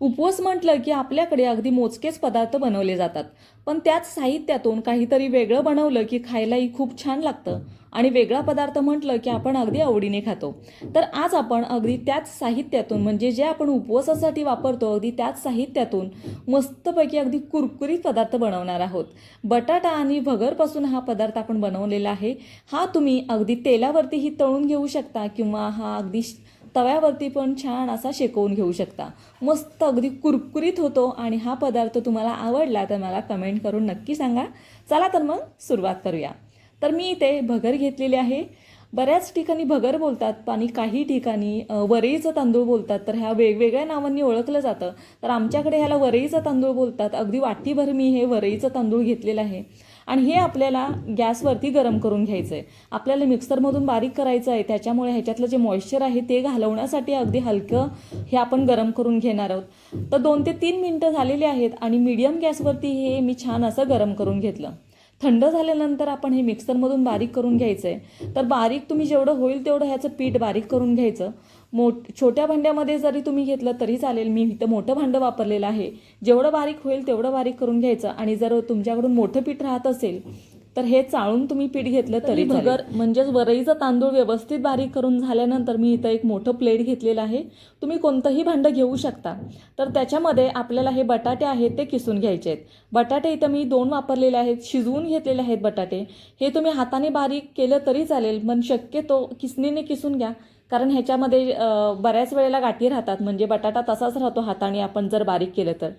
उपवास म्हटलं की आपल्याकडे अगदी मोजकेच पदार्थ बनवले जातात. पण त्याच साहित्यातून काहीतरी वेगळं बनवलं की खायलाही खूप छान लागतं. आणि वेगळा पदार्थ म्हटलं की आपण अगदी आवडीने खातो. तर आज आपण अगदी त्याच साहित्यातून म्हणजे जे आपण उपवासासाठी वापरतो अगदी त्याच साहित्यातून मस्तपैकी अगदी कुरकुरीत पदार्थ बनवणार आहोत. बटाटा आणि भगरपासून हा पदार्थ आपण बनवलेला आहे. हा तुम्ही अगदी तेलावरतीही तळून घेऊ शकता किंवा हा अगदी श- तव्यावरती पण छान असा शेकवून घेऊ शकता. मस्त अगदी कुरकुरीत होतो आणि हा पदार्थ तुम्हाला आवडला तर मला कमेंट करून नक्की सांगा. चला तर मग सुरुवात करूया. तर मी इथे भगर घेतलेली आहे. बऱ्याच ठिकाणी भगर बोलतात आणि काही ठिकाणी वरईचं तांदूळ बोलतात. तर ह्या वेगवेगळ्या नावांनी ओळखलं जातं. तर आमच्याकडे ह्याला वरईचं तांदूळ बोलतात. अगदी वाटीभर मी हे वरईचं तांदूळ घेतलेलं आहे. आणि हे आपल्याला गॅसवरती गरम करून घ्यायचं आहे आपल्याला मिक्सरमधून बारीक करायचं आहे त्याच्यामुळे ह्याच्यातलं जे मॉइश्चर आहे ते घालवण्यासाठी अगदी हलकं हे आपण गरम करून घेणार आहोत. तर दोन ते तीन मिनटं झालेली आहेत आणि मीडियम गॅसवरती हे मी छान असं गरम करून घेतलं. थंड झाल्यानंतर आपण हे मिक्सरमधून बारीक करून घ्यायचं आहे तर बारीक तुम्ही जेवढं होईल तेवढं ह्याचं पीठ बारीक करून घ्यायचं. मोठ छोट्या भांड्यामध्ये जरी तुम्ही घेतलं तरी चालेल. मी इथं मोठं भांडं वापरलेलं आहे. जेवढं बारीक होईल तेवढं बारीक करून घ्यायचं. आणि जर तुमच्याकडून मोठं पीठ राहत असेल तर हे चाळून तुम्ही पीठ घेतलं तरी भगर म्हणजेच वरईचं तांदूळ व्यवस्थित बारीक करून झाल्यानंतर मी इथं एक मोठं प्लेट घेतलेलं आहे. तुम्ही कोणतंही भांडं घेऊ शकता. तर त्याच्यामध्ये आपल्याला हे बटाटे आहेत ते किसून घ्यायचे आहेत. बटाटे इथं मी दोन वापरलेले आहेत शिजवून घेतलेले आहेत बटाटे. हे तुम्ही हाताने बारीक केलं तरी चालेल पण शक्यतो किसणीने किसून घ्या. कारण ह्याच्यामध्ये बऱ्याच वेळेला गाठी राहतात म्हणजे बटाटा तसाच राहतो हाताने आपण जर बारीक केलं तर.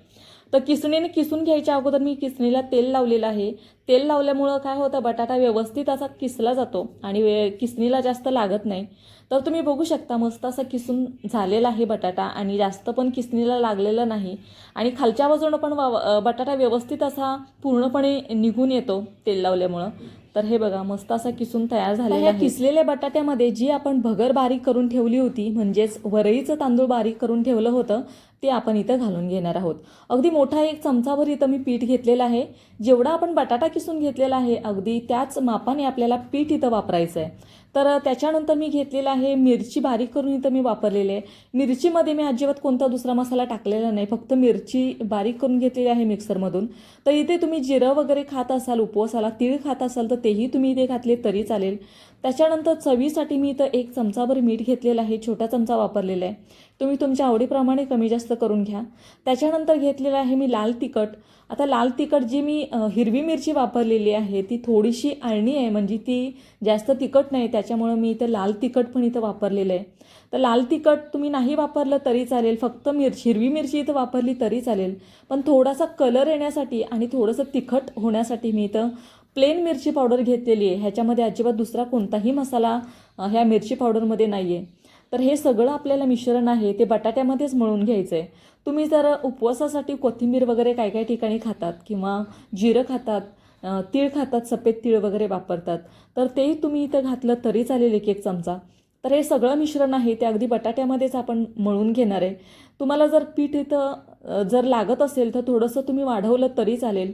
तर किसणीने किसून घ्यायच्या अगोदर मी किसणीला तेल लावलेलं आहे. तेल लावल्यामुळं काय होतं बटाटा व्यवस्थित असा किसला जातो आणि वे किसणीला जास्त लागत नाही. तर तुम्ही बघू शकता मस्त असा किसून झालेला आहे बटाटा आणि जास्त पण किसणीला लागलेलं नाही. आणि खालच्या बाजूनं पण वा बटाटा व्यवस्थित असा पूर्णपणे निघून येतो तेल लावल्यामुळं. तर हे बघा मस्त असा किसून तयार झालेला आहे. किसलेल्या बटाट्यामध्ये जी आपण भगर बारीक करून ठेवली होती म्हणजेच वरईचं तांदूळ बारीक करून ठेवलं होतं ते आपण इथं घालून घेणार आहोत. अगदी मोठा एक चमचाभर इथं मी पीठ घेतलेलं आहे. जेवढा आपण बटाटा किसून घेतलेला आहे. अगदी त्याच मापाने आपल्याला पीठ इथं वापरायचं आहे तर त्याच्यानंतर मी घेतलेलं आहे मिरची बारीक करून इथं मी वापरलेली आहे. मिरचीमध्ये मी अजिबात कोणता दुसरा मसाला टाकलेला नाही. फक्त मिरची बारीक करून घेतलेली आहे मिक्सरमधून. तर इथे तुम्ही जिरं वगैरे खात असाल उपवासाला तीळ खात असाल तर तेही तुम्ही इथे घातले तरी चालेल. त्याच्यानंतर चवीसाठी मी इथं एक चमचाभर मीठ घेतलेलं आहे छोटा चमचा वापरलेला आहे. तुम्ही तुमच्या आवडीप्रमाणे कमी जास्त करून घ्या. त्याच्यानंतर घेतलेलं आहे मी लाल तिखट. आता लाल तिखट जी मी हिरवी मिरची वापरलेली आहे ती थोडीशी आळणी आहे म्हणजे ती जास्त तिखट नाही त्याच्यामुळं मी इथं लाल तिखट पण इथं वापरलेलं आहे. तर लाल तिखट तुम्ही नाही वापरलं तरी चालेल फक्त मिरची हिरवी मिरची इथं वापरली तरी चालेल. पण थोडासा कलर येण्यासाठी आणि थोडंसं तिखट होण्यासाठी मी इथं प्लेन मिरची पावडर घेतलेली आहे. ह्याच्यामध्ये अजिबात दुसरा कोणताही मसाला ह्या मिरची पावडरमध्ये नाही आहे तर हे सगळं आपल्याला मिश्रण आहे ते बटाट्यामध्येच मळून घ्यायचं आहे तुम्ही जर उपवासासाठी कोथिंबीर वगैरे काय काय ठिकाणी खातात किंवा जिरं खातात तीळ खातात सफेद तीळ वगैरे वापरतात. तर तेही तुम्ही इथं घातलं तरी चालेल एक एक चमचा. तर हे सगळं मिश्रण आहे ते अगदी बटाट्यामध्येच आपण मळून घेणार आहे. तुम्हाला जर पीठ इथं जर लागत असेल तर थोडंसं तुम्ही वाढवलं तरी चालेल.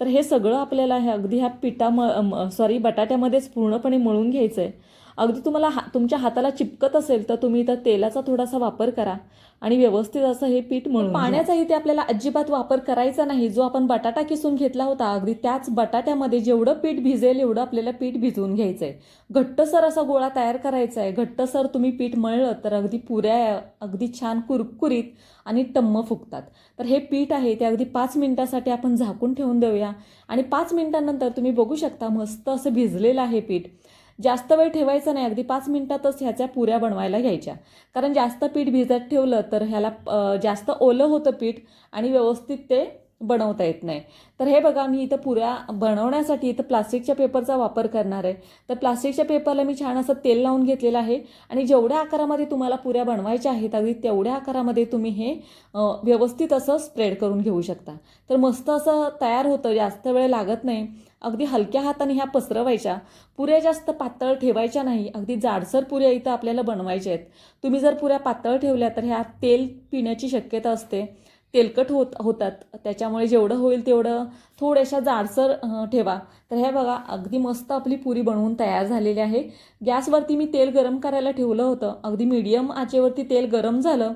तर हे सगळं आपल्याला हे अगदी ह्या पिठा म सॉरी बटाट्यामध्येच पूर्णपणे मळून घ्यायचं आहे अगदी तुम्हाला हा तुमच्या हाताला चिपकत असेल तर तुम्ही इथं तेलाचा थोडासा वापर करा आणि व्यवस्थित असं हे पीठ मळून पाण्याचा इथे आपल्याला अजिबात वापर करायचा नाही. जो आपण बटाटा किसून घेतला होता अगदी त्याच बटाट्यामध्ये जेवढं पीठ भिजेल एवढं आपल्याला पीठ भिजवून घ्यायचं आहे घट्टसर असा गोळा तयार करायचा आहे घट्टसर तुम्ही पीठ मळलं तर अगदी पुऱ्या अगदी छान कुरकुरीत आणि टम्म फुगतात. तर हे पीठ आहे ते अगदी पाच मिनिटासाठी आपण झाकून ठेवून देऊया. आणि पाच मिनिटांनंतर तुम्ही बघू शकता मस्त असं भिजलेलं आहे पीठ. जास्त वेळ ठेवायचं नाही. अगदी पाच मिनिटातच ह्याच्या पुऱ्या बनवायला घ्यायच्या. कारण जास्त पीठ भिजत ठेवलं तर ह्याला जास्त ओलं होतं पीठ आणि व्यवस्थित ते बनवता येत नाही. तर हे बघा मी इथं पुऱ्या बनवण्यासाठी इथं प्लास्टिकच्या पेपरचा वापर करणार आहे. तर प्लास्टिकच्या पेपरला मी छान असं तेल लावून घेतलेलं आहे आणि जेवढ्या आकारामध्ये तुम्हाला पुऱ्या बनवायच्या आहेत अगदी तेवढ्या आकारामध्ये तुम्ही हे व्यवस्थित असं स्प्रेड करून घेऊ शकता. तर मस्त असं तयार होतं जास्त वेळ लागत नाही. अगदी हलक्या हाताने ह्या पसरवायच्या. पुऱ्या जास्त पातळ ठेवायच्या नाही. अगदी जाडसर पुऱ्या इथं आपल्याला बनवायच्या आहेत. तुम्ही जर पुऱ्या पातळ ठेवल्या तर ह्या तेल पिण्याची शक्यता असते. तेलकट होत होतात. त्याच्यामुळे जेवढं होईल तेवढं थोड्याशा जाडसर ठेवा. तर हे बघा अगदी मस्त आपली पुरी बनवून तयार झालेली आहे. गॅसवरती मी तेल गरम करायला ठेवलं होतं. अगदी मीडियम आचेवरती तेल गरम झालं.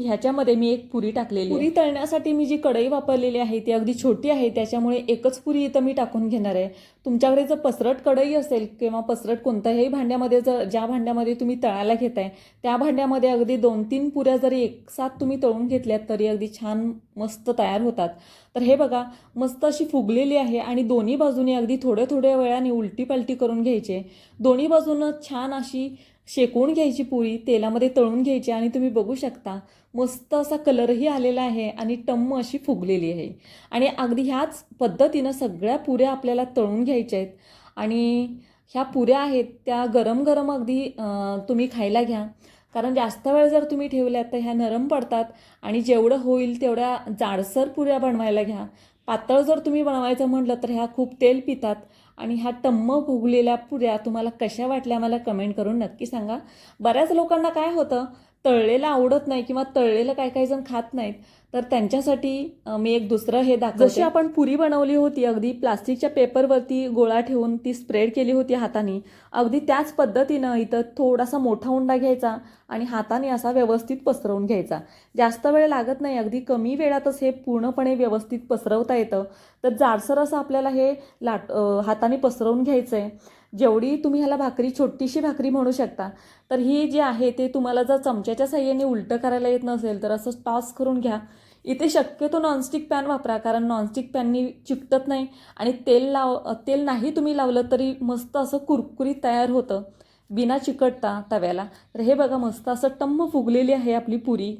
की ह्याच्यामध्ये मी एक पुरी टाकलेली पुरी तळण्यासाठी मी जी कढई वापरलेली आहे ती अगदी छोटी आहे त्याच्यामुळे एकच पुरी इथं मी टाकून घेणार आहे. तुमच्याकडे जर पसरट कढई असेल किंवा पसरट कोणत्याही भांड्यामध्ये जर ज्या भांड्यामध्ये तुम्ही तळायला घेताय त्या भांड्यामध्ये अगदी दोन तीन पुऱ्या जरी एक साथ तुम्ही तळून घेतल्यात तरी अगदी छान मस्त तयार होतात. तर हे बघा मस्त अशी फुगलेली आहे आणि दोन्ही बाजूने अगदी थोड्या थोड्या वेळाने उलटी पलटी करून घ्यायचे. दोन्ही बाजूनं छान अशी शेकवून घ्यायची पुरी तेलामध्ये तळून घ्यायची आणि तुम्ही बघू शकता मस्त असा कलरही आलेला आहे आणि टम्म अशी फुगलेली आहे. आणि अगदी ह्याच पद्धतीनं सगळ्या पुऱ्या आपल्याला तळून घ्यायच्या आहेत. आणि ह्या पुऱ्या आहेत त्या गरम गरम अगदी तुम्ही खायला घ्या. कारण जास्त वेळ जर तुम्ही ठेवल्यात तर ह्या नरम पडतात. आणि जेवढं होईल तेवढ्या जाडसर पुऱ्या बनवायला घ्या. पातळ जर तुम्ही बनवायचं म्हटलं तर ह्या खूप तेल पितात. आणि ह्या तम्म फुगलेल्या पुऱ्या तुम्हाला कशा वाटल्या मला कमेंट करून नक्की सांगा. बऱ्याच लोकांना काय होतं तळलेलं आवडत नाही किंवा तळलेलं काही काही जण खात नाहीत तर त्यांच्यासाठी मी एक दुसरं हे दाखवते. जशी आपण पुरी बनवली होती अगदी प्लास्टिकच्या पेपरवरती गोळा ठेवून ती स्प्रेड केली होती हाताने अगदी त्याच पद्धतीनं इथं थोडासा मोठा उंडा घ्यायचा आणि हाताने असा व्यवस्थित पसरवून घ्यायचा. जास्त वेळ लागत नाही अगदी कमी वेळातच हे पूर्णपणे व्यवस्थित पसरवता येतं. तर जाडसर असं आपल्याला हे लाट हाताने पसरवून घ्यायचं आहे जेवढी तुम्ही ह्याला भाकरी छोटीशी भाकरी म्हणू शकता तर ही जी आहे ते तुम्हाला जर चमच्याच्या साह्याने उलटं करायला येत नसेल तर असं टॉस करून घ्या. इथे शक्यतो नॉनस्टिक पॅन वापरा कारण नॉनस्टिक पॅननी चिकटत नाही आणि तेल लाव तेल नाही तुम्ही लावलं तरी मस्त असं कुरकुरीत तयार होतं. बिना चिकटता तव्याला. तर हे बघा मस्त असं टम्म फुगलेली आहे आपली पुरी.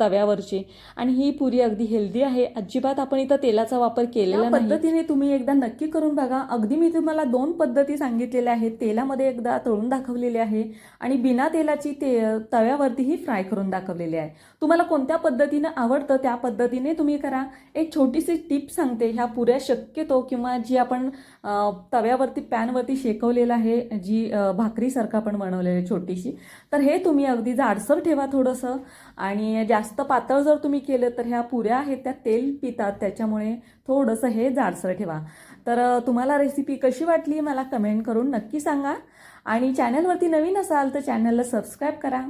तव्यावरची. आणि ही पुरी अगदी हेल्दी आहे. अजिबात आपण इथं तेलाचा वापर केलेला पद्धतीने तुम्ही एकदा नक्की करून बघा. अगदी मी तुम्हाला दोन पद्धती सांगितलेल्या आहेत. तेलामध्ये एकदा तळून दाखवलेली आहे. आणि बिना तेलाची ते तव्यावरतीही फ्राय करून दाखवलेली आहे. तुम्हाला कोणत्या पद्धतीनं आवडतं त्या पद्धतीने तुम्ही करा. एक छोटीशी टिप सांगते. ह्या पुऱ्या शक्यतो किंवा जी आपण तव्यावरती पॅनवरती शेकवलेलं आहे जी भाकरीसारखं आपण बनवलेली आहे छोटीशी. तर हे तुम्ही अगदी जाडसर ठेवा थोडंसं. आणि जास्त पातळ जर तुम्ही केलं तर ह्या पुऱ्या आहेत त्या तेल पितात त्याच्यामुळे थोडंसं हे जाडसर ठेवा. तर तुम्हाला रेसिपी कशी वाटली मला कमेंट करून नक्की सांगा. आणि चॅनलवरती नवीन असाल तर चॅनलला सबस्क्राईब करा.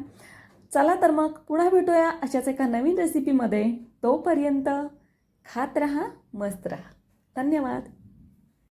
चला तर मग पुन्हा भेटूया अशाच एका नवीन रेसिपीमध्ये तोपर्यंत खात रहा मस्त रहा. धन्यवाद.